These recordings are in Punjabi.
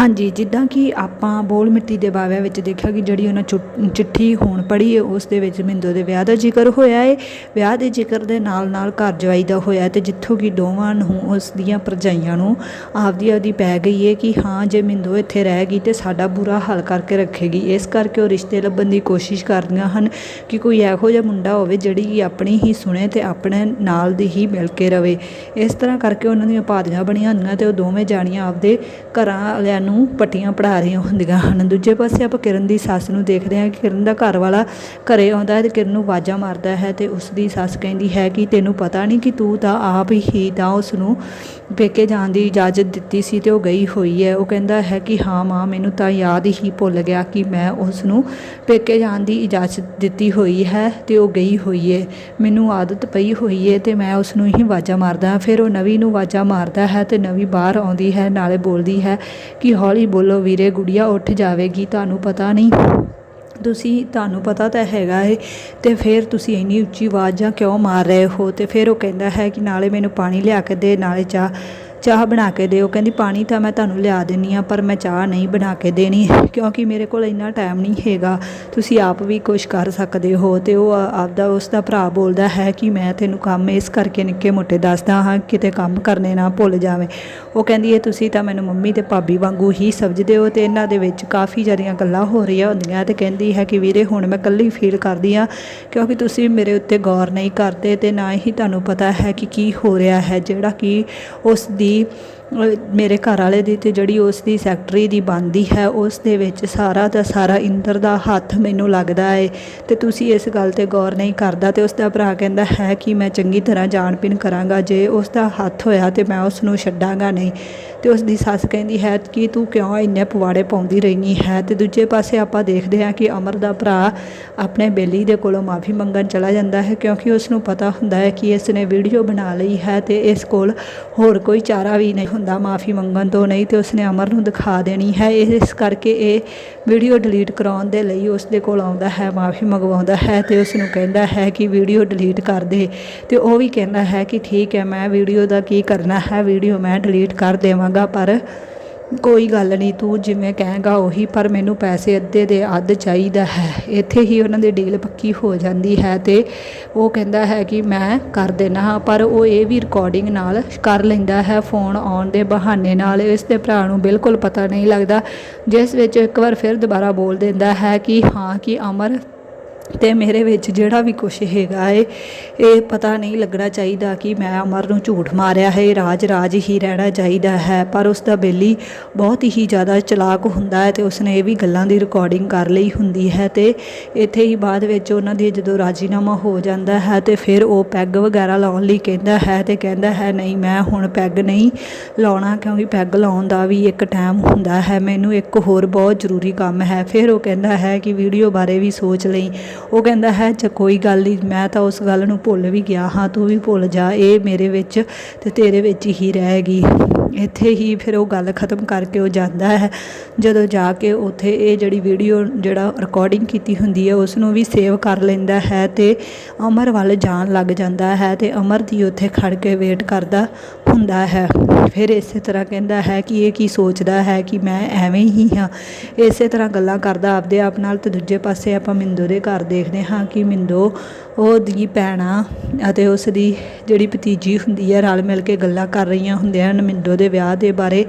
ਹਾਂਜੀ, ਜਿੱਦਾਂ ਕਿ ਆਪਾਂ ਬੋਲ ਮਿੱਟੀ ਦੇ ਬਾਵਿਆਂ ਵਿੱਚ ਦੇਖਿਆ ਕਿ ਜਿਹੜੀ ਉਹਨਾਂ ਚੁ- ਚਿੱਠੀ ਹੁਣ ਪੜ੍ਹੀ ਹੈ, ਉਸ ਦੇ ਵਿੱਚ ਮਿੰਦੋ ਦੇ ਵਿਆਹ ਦਾ ਜ਼ਿਕਰ ਹੋਇਆ ਹੈ ਵਿਆਹ ਦੇ ਜ਼ਿਕਰ ਦੇ ਨਾਲ ਨਾਲ ਘਰ ਜਵਾਈ ਦਾ ਹੋਇਆ ਤੇ ਜਿੱਥੋਂ ਕਿ ਦੋਵਾਂ ਨੂੰ, ਉਸ ਦੀਆਂ ਭਰਜਾਈਆਂ ਨੂੰ ਆਪਦੀ ਆਪਦੀ ਪੈ ਗਈ ਹੈ ਕਿ ਹਾਂ, ਜੇ ਮਿੰਦੋ ਇੱਥੇ ਰਹਿ ਗਈ ਤੇ ਸਾਡਾ ਬੁਰਾ ਹਾਲ ਕਰਕੇ ਰੱਖੇਗੀ। ਇਸ ਕਰਕੇ ਉਹ ਰਿਸ਼ਤੇ ਲੱਭਣ ਦੀ ਕੋਸ਼ਿਸ਼ ਕਰਦੀਆਂ ਹਨ ਕਿ ਕੋਈ ਇਹੋ ਜਿਹਾ ਮੁੰਡਾ ਹੋਵੇ ਜਿਹੜੀ ਕਿ ਆਪਣੀ ਹੀ ਸੁਣੇ ਤੇ ਆਪਣੇ ਨਾਲ ਦੀ ਹੀ ਮਿਲ ਕੇ ਰਵੇ। ਇਸ ਤਰ੍ਹਾਂ ਕਰਕੇ ਉਹਨਾਂ ਦੀਆਂ ਪਾਦੀਆਂ ਬਣੀਆਂ ਹੁੰਦੀਆਂ ਤੇ ਉਹ ਦੋਵੇਂ ਜਾਣੀਆਂ ਆਪਦੇ ਘਰਾਂ ਵਾਲਿਆਂ ਨੂੰ ਪੱਟੀਆਂ ਪੜਾ ਰਹੀਆਂ ਹੁੰਦੀਆਂ ਹਨ। ਦੂਜੇ ਪਾਸੇ ਆਪਾਂ ਕਿਰਨ ਦੀ ਸੱਸ ਨੂੰ ਦੇਖਦੇ ਹਾਂ ਕਿ ਕਿਰਨ ਦਾ ਘਰ ਵਾਲਾ ਘਰੇ ਆਉਂਦਾ ਹੈ ਤੇ ਕਿਰਨ ਨੂੰ ਆਵਾਜ਼ਾਂ ਮਾਰਦਾ ਹੈ ਤੇ ਉਸ ਦੀ ਸੱਸ ਕਹਿੰਦੀ ਹੈ ਕਿ ਤੈਨੂੰ ਪਤਾ ਨਹੀਂ ਕਿ ਤੂੰ ਤਾਂ ਆਪ ਹੀ ਤਾਂ ਉਸ ਨੂੰ ਪੇਕੇ ਜਾਣ ਦੀ ਇਜਾਜ਼ਤ ਦਿੱਤੀ ਸੀ ਤੇ ਉਹ ਗਈ ਹੋਈ ਹੈ। ਉਹ ਕਹਿੰਦਾ ਹੈ ਕਿ ਹਾਂ ਮਾਂ, ਮੈਨੂੰ ਤਾਂ ਯਾਦ ਹੀ ਭੁੱਲ ਗਿਆ ਕਿ ਮੈਂ ਉਸ ਨੂੰ ਪੇਕੇ ਜਾਣ ਦੀ ਇਜਾਜ਼ਤ ਦਿੱਤੀ ਹੋਈ ਹੈ ਤੇ ਉਹ ਗਈ ਹੋਈ ਹੈ। ਮੈਨੂੰ ਆਦਤ ਪਈ ਹੋਈ ਹੈ ਤੇ ਮੈਂ ਉਸ ਨੂੰ ਹੀ ਆਵਾਜ਼ਾਂ ਮਾਰਦਾ ਹਾਂ। ਫਿਰ ਉਹ ਨਵੀਂ ਨੂੰ ਆਵਾਜ਼ਾਂ ਮਾਰਦਾ ਹੈ ਤੇ ਨਵੀਂ ਬਾਹਰ ਆਉਂਦੀ ਹੈ, ਨਾਲੇ ਬੋਲਦੀ ਹੈ ਕਿ ਹੌਲੀ ਬੋਲੋ, ਵੀਰੇ, ਗੁੜੀਆ, ਉੱਠ ਜਾਵੇਗੀ, ਤੁਹਾਨੂੰ ਪਤਾ ਨਹੀਂ। ਤੁਸੀਂ, ਤੁਹਾਨੂੰ ਪਤਾ ਤਾਂ ਹੈਗਾ ਏ, ਤੇ ਫਿਰ ਤੁਸੀਂ ਇੰਨੀ ਉੱਚੀ ਆਵਾਜ਼ਾਂ ਕਿਉਂ ਮਾਰ ਰਹੇ ਹੋ? ਤੇ ਫਿਰ ਉਹ ਕਹਿੰਦਾ ਹੈ ਕਿ ਨਾਲੇ ਮੈਨੂੰ ਪਾਣੀ ਲਿਆ ਕੇ ਦੇ, ਨਾਲੇ ਚਾਹ ਚਾਹ ਬਣਾ ਕੇ ਦਿਓ। ਕਹਿੰਦੀ, ਪਾਣੀ ਤਾਂ ਮੈਂ ਤੁਹਾਨੂੰ ਲਿਆ ਦਿੰਨੀ ਆ, ਪਰ ਮੈਂ ਚਾਹ ਨਹੀਂ ਬਣਾ ਕੇ ਦੇਣੀ, ਕਿਉਂਕਿ ਮੇਰੇ ਕੋਲ ਇੰਨਾ ਟਾਈਮ ਨਹੀਂ ਹੈਗਾ। ਤੁਸੀਂ ਆਪ ਵੀ ਕੁਝ ਕਰ ਸਕਦੇ ਹੋ। ਤੇ ਉਹ ਆਪਦਾ ਉਸ ਦਾ ਭਰਾ ਬੋਲਦਾ ਹੈ ਕਿ ਮੈਂ ਤੈਨੂੰ ਕੰਮ ਇਸ ਕਰਕੇ ਨਿੱਕੇ ਮੋਟੇ ਦੱਸਦਾ ਹਾਂ, ਕਿਤੇ ਕੰਮ ਕਰਨੇ ਨਾ ਭੁੱਲ ਜਾਵੇਂ। ਉਹ ਕਹਿੰਦੀ ਹੈ ਤੁਸੀਂ ਤਾਂ ਮੈਨੂੰ ਮੰਮੀ ਤੇ ਭਾਬੀ ਵਾਂਗੂ ਹੀ ਸਮਝਦੇ ਹੋ ਤੇ ਇਹਨਾਂ ਦੇ ਵਿੱਚ ਕਾਫੀ ਜ਼ਿਆਦੀਆਂ ਗੱਲਾਂ ਹੋ ਰਹੀਆਂ ਹੁੰਦੀਆਂ ਤੇ ਕਹਿੰਦੀ ਹੈ ਕਿ ਵੀਰੇ, ਹੁਣ ਮੈਂ ਇਕੱਲੀ ਫੀਲ ਕਰਦੀ ਆ, ਕਿਉਂਕਿ ਤੁਸੀਂ ਮੇਰੇ ਉੱਤੇ ਗੌਰ ਨਹੀਂ ਕਰਦੇ ਤੇ ਨਾ ਹੀ ਤੁਹਾਨੂੰ ਪਤਾ ਹੈ ਕਿ ਕੀ ਹੋ ਰਿਹਾ ਹੈ, ਜਿਹੜਾ ਕਿ ਉਸ ਦੀ be ਮੇਰੇ ਘਰ ਵਾਲੇ ਦੀ ਤੇ ਜਿਹੜੀ ਉਸ ਦੀ ਸੈਕਟਰੀ ਦੀ ਬਣਦੀ ਹੈ, ਉਸ ਦੇ ਵਿੱਚ ਸਾਰਾ ਦਾ ਸਾਰਾ ਇੰਦਰ ਦਾ ਹੱਥ ਮੈਨੂੰ ਲੱਗਦਾ ਹੈ ਤੇ ਤੁਸੀਂ ਇਸ ਗੱਲ ਤੇ ਗੌਰ ਨਹੀਂ ਕਰਦਾ ਤੇ ਉਸ ਦਾ ਭਰਾ ਕਹਿੰਦਾ ਹੈ ਕਿ ਮੈਂ ਚੰਗੀ ਤਰ੍ਹਾਂ ਜਾਣ ਜਾਣਪੀਣ ਕਰਾਂਗਾ, ਜੇ ਉਸ ਦਾ ਹੱਥ ਹੋਇਆ ਤੇ ਮੈਂ ਉਸ ਨੂੰ ਛੱਡਾਂਗਾ ਨਹੀਂ। ਤੇ ਉਸ ਦੀ ਸੱਸ ਕਹਿੰਦੀ ਹੈ ਕਿ ਤੂੰ ਕਿਉਂ ਇੰਨੇ ਪਵਾੜੇ ਪਾਉਂਦੀ ਰਹਿਨੀ ਹੈ? ਤੇ ਦੂਜੇ ਪਾਸੇ ਆਪਾਂ ਦੇਖਦੇ ਹਾਂ ਕਿ ਅਮਰ ਦਾ ਭਰਾ ਆਪਣੇ ਬੇਲੀ ਦੇ ਕੋਲੋਂ ਮਾਫੀ ਮੰਗਣ ਚਲਾ ਜਾਂਦਾ ਹੈ, ਕਿਉਂਕਿ ਉਸ ਨੂੰ ਪਤਾ ਹੁੰਦਾ ਹੈ ਕਿ ਇਸ ਨੇ ਵੀਡੀਓ ਬਣਾ ਲਈ ਹੈ ਤੇ ਇਸ ਕੋਲ ਹੋਰ ਕੋਈ ਚਾਰਾ ਵੀ ਨਹੀਂ ਹੁੰਦਾ, ਮਾਫੀ ਮੰਗਣ ਤੋਂ ਨਹੀਂ ਤੇ ਉਸਨੇ ਅਮਰ ਨੂੰ ਦਿਖਾ ਦੇਣੀ ਹੈ। ਇਸ ਕਰਕੇ ਇਹ ਵੀਡੀਓ ਡਿਲੀਟ ਕਰਾਉਣ ਦੇ ਲਈ ਉਸ ਦੇ ਕੋਲ ਆਉਂਦਾ ਹੈ, ਮਾਫੀ ਮੰਗਵਾਉਂਦਾ ਹੈ ਤੇ ਉਸ ਨੂੰ ਕਹਿੰਦਾ ਹੈ ਕਿ ਵੀਡੀਓ ਡਿਲੀਟ ਕਰ ਦੇ। ਤੇ ਉਹ ਵੀ ਕਹਿੰਦਾ ਹੈ ਕਿ ਠੀਕ ਹੈ, ਮੈਂ ਵੀਡੀਓ ਦਾ ਕੀ ਕਰਨਾ ਹੈ ਵੀਡੀਓ ਮੈਂ ਡਿਲੀਟ ਕਰ ਦੇਵਾਂਗਾ, ਪਰ ਕੋਈ ਗੱਲ ਨਹੀਂ, ਤੂੰ ਜਿਵੇਂ ਕਹੇਗਾ ਉਹੀ, ਪਰ ਮੈਨੂੰ ਪੈਸੇ ਅੱਧੇ ਦੇ ਅੱਧ ਚਾਹੀਦਾ ਹੈ। ਇੱਥੇ ਹੀ ਉਹਨਾਂ ਦੀ ਡੀਲ ਪੱਕੀ ਹੋ ਜਾਂਦੀ ਹੈ ਤੇ ਉਹ ਕਹਿੰਦਾ ਹੈ ਕਿ ਮੈਂ ਕਰ ਦੇਣਾ ਹਾਂ, ਪਰ ਉਹ ਇਹ ਵੀ ਰਿਕਾਰਡਿੰਗ ਨਾਲ ਕਰ ਲੈਂਦਾ ਹੈ ਫੋਨ ਆਉਣ ਦੇ ਬਹਾਨੇ ਨਾਲ। ਇਸ ਦੇ ਭਰਾ ਨੂੰ ਬਿਲਕੁਲ ਪਤਾ ਨਹੀਂ ਲੱਗਦਾ, ਜਿਸ ਵਿੱਚ ਇੱਕ ਵਾਰ ਫਿਰ ਦੁਬਾਰਾ ਬੋਲ ਦਿੰਦਾ ਹੈ ਕਿ ਹਾਂ, ਕਿ ਅਮਰ ਤੇ ਮੇਰੇ ਵਿੱਚ ਜਿਹੜਾ ਵੀ ਕੁਝ ਹੈਗਾ ਏ, ਇਹ ਪਤਾ ਨਹੀਂ ਲੱਗਣਾ ਚਾਹੀਦਾ ਕਿ ਮੈਂ ਅਮਰ ਨੂੰ ਝੂਠ ਮਾਰਿਆ ਹੈ ਰਾਜ ਰਾਜ ਹੀ ਰਹਿਣਾ ਚਾਹੀਦਾ ਹੈ। ਪਰ ਉਸ ਦਾ ਬੇਲੀ ਬਹੁਤ ਹੀ ਜ਼ਿਆਦਾ ਚਲਾਕ ਹੁੰਦਾ ਹੈ ਤੇ ਉਸਨੇ ਇਹ ਵੀ ਗੱਲਾਂ ਦੀ ਰਿਕਾਰਡਿੰਗ ਕਰ ਲਈ ਹੁੰਦੀ ਹੈ ਤੇ ਇੱਥੇ ਹੀ ਬਾਅਦ ਵਿੱਚ ਉਹਨਾਂ ਦੀ ਜਦੋਂ ਰਾਜੀਨਾਮਾ ਹੋ ਜਾਂਦਾ ਹੈ ਤੇ ਫਿਰ ਉਹ ਪੈਗ ਵਗੈਰਾ ਲਾਉਣ ਲਈ ਕਹਿੰਦਾ ਹੈ ਤੇ ਕਹਿੰਦਾ ਹੈ, ਨਹੀਂ, ਮੈਂ ਹੁਣ ਪੈਗ ਨਹੀਂ ਲਾਉਣਾ ਕਿਉਂਕਿ ਪੈਗ ਲਾਉਣ ਦਾ ਵੀ ਇੱਕ ਟਾਈਮ ਹੁੰਦਾ ਹੈ। ਮੈਨੂੰ ਇੱਕ ਹੋਰ ਬਹੁਤ ਜ਼ਰੂਰੀ ਕੰਮ ਹੈ। ਫਿਰ ਉਹ ਕਹਿੰਦਾ ਹੈ ਕਿ ਵੀਡੀਓ ਬਾਰੇ ਵੀ ਸੋਚ ਲਈ। ਉਹ ਕਹਿੰਦਾ ਹੈ ਚ ਕੋਈ ਗੱਲ ਨਹੀਂ ਮੈਂ ਤਾਂ ਉਸ ਗੱਲ ਨੂੰ ਭੁੱਲ ਵੀ ਗਿਆ ਹਾਂ, ਤੂੰ ਵੀ ਭੁੱਲ ਜਾ, ਇਹ ਮੇਰੇ ਵਿੱਚ ਤੇ ਤੇਰੇ ਵਿੱਚ ਹੀ ਰਹਿ ਗਈ। ਇੱਥੇ ਹੀ ਫਿਰ ਉਹ ਗੱਲ ਖਤਮ ਕਰਕੇ ਉਹ ਜਾਂਦਾ ਹੈ। ਜਦੋਂ ਜਾ ਕੇ ਉੱਥੇ ਇਹ ਜਿਹੜੀ ਵੀਡੀਓ ਜਿਹੜਾ ਰਿਕਾਰਡਿੰਗ ਕੀਤੀ ਹੁੰਦੀ ਹੈ, ਉਸ ਨੂੰ ਵੀ ਸੇਵ ਕਰ ਲੈਂਦਾ ਹੈ ਤੇ ਅਮਰ ਵੱਲ ਜਾਣ ਲੱਗ ਜਾਂਦਾ ਹੈ ਤੇ ਅਮਰ ਦੀ ਉੱਥੇ ਖੜ ਕੇ ਵੇਟ ਕਰਦਾ ਹੁੰਦਾ ਹੈ। ਫਿਰ ਇਸੇ ਤਰ੍ਹਾਂ ਕਹਿੰਦਾ ਹੈ ਕਿ ਇਹ ਕੀ ਸੋਚਦਾ ਹੈ ਕਿ ਮੈਂ ਐਵੇਂ ਹੀ ਹਾਂ। ਇਸੇ ਤਰ੍ਹਾਂ ਗੱਲਾਂ ਕਰਦਾ ਆਪਦੇ ਆਪ ਨਾਲ ਤੇ ਦੂਜੇ ਪਾਸੇ ਆਪਾਂ ਮਿੰਦੋ ਦੇ ਘਰ ਦੇਖਦੇ ਹਾਂ ਕਿ ਮਿੰਦੋ ਉਹਦੀ ਭੈਣਾਂ ਅਤੇ ਉਸ ਦੀ ਜਿਹੜੀ ਭਤੀਜੀ ਹੁੰਦੀ ਹੈ, ਰਲ ਮਿਲ ਕੇ ਗੱਲਾਂ ਕਰ ਰਹੀਆਂ ਹੁੰਦੀਆਂ ਹਨ। ਮਿੰਦੋ ਦੇ ਵਿਆਹ ਦੇ ਬਾਰੇ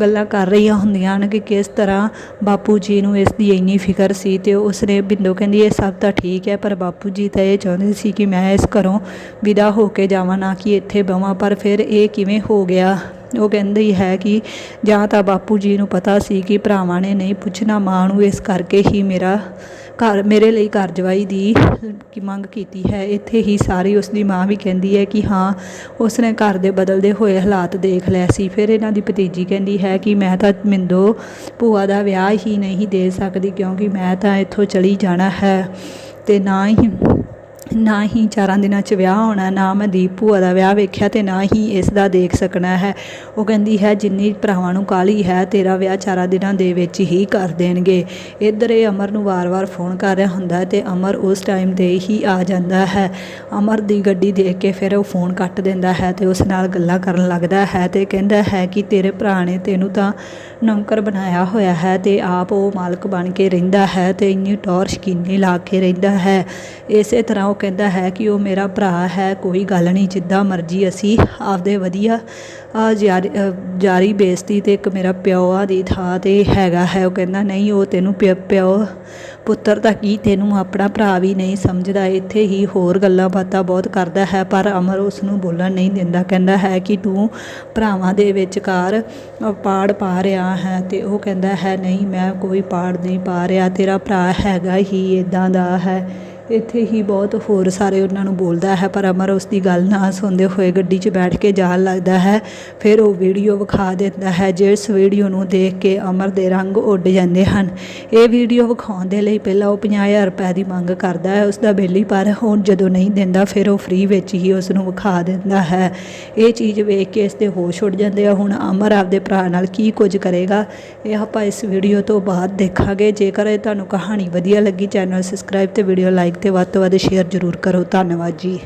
ਗੱਲਾਂ ਕਰ ਰਹੀਆਂ ਹੁੰਦੀਆਂ ਹਨ ਕਿ ਕਿਸ ਤਰ੍ਹਾਂ ਬਾਪੂ ਜੀ ਨੂੰ ਇਸ ਦੀ ਇੰਨੀ ਫਿਕਰ ਸੀ ਤੇ ਉਸਨੇ ਬਿੰਦੋ ਕਹਿੰਦੀ, ਇਹ ਸਭ ਤਾਂ ਠੀਕ ਹੈ, ਪਰ ਬਾਪੂ ਜੀ ਤਾਂ ਇਹ ਚਾਹੁੰਦੇ ਸੀ ਕਿ ਮੈਂ ਇਸ ਘਰੋਂ ਵਿਦਾ ਹੋ ਕੇ ਜਾਵਾਂ, ਨਾ ਕਿ ਇੱਥੇ ਬਵਾਂ। ਪਰ ਫਿਰ ਇਹ ਕਿਵੇਂ ਹੋ ਗਿਆ? ਉਹ ਕਹਿੰਦੀ ਹੈ ਕਿ ਜਾਂ ਤਾਂ ਬਾਪੂ ਜੀ ਨੂੰ ਪਤਾ ਸੀ ਕਿ ਭਰਾਵਾਂ ਨੇ ਨਹੀਂ ਪੁੱਛਣਾ, ਮਾਂ ਨੂੰ ਇਸ ਕਰਕੇ ਹੀ ਮੇਰਾ ਘਰ, ਮੇਰੇ ਲਈ ਘਰ ਜਵਾਈ ਦੀ ਕੀ ਮੰਗ ਕੀਤੀ ਹੈ। ਇੱਥੇ ਹੀ ਸਾਰੀ ਉਸ ਦੀ ਮਾਂ ਵੀ ਕਹਿੰਦੀ ਹੈ ਕਿ ਹਾਂ, ਉਸਨੇ ਘਰ ਦੇ ਬਦਲਦੇ ਹੋਏ ਹਾਲਾਤ ਦੇਖ ਲਏ ਸੀ। ਫਿਰ ਇਹਨਾਂ ਦੀ ਭਤੀਜੀ ਕਹਿੰਦੀ ਹੈ ਕਿ ਮੈਂ ਤਾਂ ਮਿੰਦੋ ਭੂਆ ਦਾ ਵਿਆਹ ਹੀ ਨਹੀਂ ਦੇ ਸਕਦੀ ਕਿਉਂਕਿ ਮੈਂ ਤਾਂ ਇੱਥੋਂ ਚਲੀ ਜਾਣਾ ਹੈ ਤੇ ਨਾ ਹੀ ਨਾ ਹੀ ਚਾਰਾਂ ਦਿਨਾਂ 'ਚ ਵਿਆਹ ਹੋਣਾ, ਨਾ ਮੈਂ ਦੀਪ ਭੂਆ ਦਾ ਵਿਆਹ ਵੇਖਿਆ ਤੇ ਨਾ ਹੀ ਇਸ ਦਾ ਦੇਖ ਸਕਣਾ ਹੈ। ਉਹ ਕਹਿੰਦੀ ਹੈ, ਜਿੰਨੀ ਭਰਾਵਾਂ ਨੂੰ ਕਾਲੀ ਹੈ, ਤੇਰਾ ਵਿਆਹ ਚਾਰਾਂ ਦਿਨਾਂ ਦੇ ਵਿੱਚ ਹੀ ਕਰ ਦੇਣਗੇ। ਇੱਧਰ ਇਹ ਅਮਰ ਨੂੰ ਵਾਰ-ਵਾਰ ਫੋਨ ਕਰ ਰਿਹਾ ਹੁੰਦਾ ਹੈ ਤੇ ਅਮਰ ਉਸ ਟਾਈਮ ਤੇ ਹੀ ਆ ਜਾਂਦਾ ਹੈ। ਅਮਰ ਦੀ ਗੱਡੀ ਦੇਖ ਕੇ ਫਿਰ ਉਹ ਫੋਨ ਕੱਟ ਦਿੰਦਾ ਹੈ ਤੇ ਉਸ ਨਾਲ ਗੱਲਾਂ ਕਰਨ ਲੱਗਦਾ ਹੈ ਤੇ ਕਹਿੰਦਾ ਹੈ ਕਿ ਤੇਰੇ ਭਰਾ ਨੇ ਤੈਨੂੰ ਤਾਂ ਨੌਕਰ ਬਣਾਇਆ ਹੋਇਆ ਹੈ ਤੇ ਆਪ ਉਹ ਮਾਲਕ ਬਣ ਕੇ ਰਹਿੰਦਾ ਹੈ ਤੇ ਇੰਨੀ ਟੌਰ ਸ਼ਕੀਨੀ ਲਾ ਕੇ ਰਹਿੰਦਾ ਹੈ। ਇਸੇ ਤਰ੍ਹਾਂ ਉਹ ਕਹਿੰਦਾ ਹੈ ਕਿ ਉਹ ਮੇਰਾ ਭਰਾ ਹੈ ਕੋਈ ਗੱਲ ਨਹੀਂ ਜਿੱਦਾਂ ਮਰਜ਼ੀ ਅਸੀਂ ਆਪਦੇ ਵਧੀਆ ਆ ਜਾਰੀ ਅ, ਬੇਇੱਜ਼ਤੀ ਤੇ ਇੱਕ ਮੇਰਾ ਪਿਓ ਆ ਦੀ ਥਾਂ ਤੇ ਹੈਗਾ ਹੈ। ਉਹ ਕਹਿੰਦਾ ਨਹੀਂ ਉਹ ਤੈਨੂੰ ਪਿ- ਪਿਓ ਪੁੱਤਰ ਤਾਂ ਕੀ ਤੈਨੂੰ ਆਪਣਾ ਭਰਾ ਵੀ ਨਹੀਂ ਸਮਝਦਾ ਇੱਥੇ ਹੀ ਹੋਰ ਗੱਲਾਂ ਬਾਤਾਂ ਬਹੁਤ ਕਰਦਾ ਹੈ ਪਰ ਅਮਰ ਉਸ ਨੂੰ ਬੋਲਣ ਨਹੀਂ ਦਿੰਦਾ। ਕਹਿੰਦਾ ਹੈ ਕਿ ਤੂੰ ਭਰਾਵਾਂ ਦੇ ਵਿਚਕਾਰ ਪਾੜ ਪਾ ਰਿਹਾ ਹੈ ਤੇ ਉਹ ਕਹਿੰਦਾ ਹੈ ਨਹੀਂ ਮੈਂ ਕੋਈ ਪਾੜ ਨਹੀਂ ਪਾ ਰਿਹਾ ਤੇਰਾ ਭਰਾ ਹੈਗਾ ਹੀ ਇਦਾਂ ਦਾ ਹੈ। ਇੱਥੇ ਹੀ ਬਹੁਤ ਹੋਰ ਸਾਰੇ ਉਹਨਾਂ ਨੂੰ ਬੋਲਦਾ ਹੈ, ਪਰ ਅਮਰ ਉਸ ਦੀ ਗੱਲ ਨਾ ਸੁਣਦੇ ਹੋਏ ਗੱਡੀ 'ਚ ਬੈਠ ਕੇ ਜਾਣ ਲੱਗਦਾ ਹੈ। ਫਿਰ ਉਹ ਵੀਡੀਓ ਵਿਖਾ ਦਿੰਦਾ ਹੈ, ਜਿਸ ਵੀਡੀਓ ਨੂੰ ਦੇਖ ਕੇ ਅਮਰ ਦੇ ਰੰਗ ਉੱਡ ਜਾਂਦੇ ਹਨ। ਇਹ ਵੀਡੀਓ ਵਿਖਾਉਣ ਦੇ ਲਈ ਪਹਿਲਾਂ ਉਹ 50000 ਰੁਪਏ ਦੀ ਮੰਗ ਕਰਦਾ ਹੈ, ਉਸ ਦਾ ਬਿੱਲ ਹੀ, ਪਰ ਹੁਣ ਜਦੋਂ ਨਹੀਂ ਦਿੰਦਾ, ਫਿਰ ਉਹ ਫ੍ਰੀ ਵਿੱਚ ਹੀ ਉਸ ਨੂੰ ਵਿਖਾ ਦਿੰਦਾ ਹੈ। ਇਹ ਚੀਜ਼ ਵੇਖ ਕੇ ਇਸ ਦੇ ਹੋਸ਼ ਉੱਡ ਜਾਂਦੇ ਆ। ਹੁਣ ਅਮਰ ਆਪਦੇ ਭਰਾ ਨਾਲ ਕੀ ਕੁਝ ਕਰੇਗਾ, ਇਹ ਆਪਾਂ ਇਸ ਵੀਡੀਓ ਤੋਂ ਬਾਅਦ ਦੇਖਾਂਗੇ। ਜੇਕਰ ਇਹ ਤੁਹਾਨੂੰ ਕਹਾਣੀ ਵਧੀਆ ਲੱਗੀ, ਚੈਨਲ ਸਬਸਕ੍ਰਾਈਬ ਤੇ ਵੀਡੀਓ ਲਾਈਕ ਤੇ ਵੱਧ ਤੋਂ ਵੱਧ ਸ਼ੇਅਰ ਜ਼ਰੂਰ ਕਰੋ। ਧੰਨਵਾਦ ਜੀ।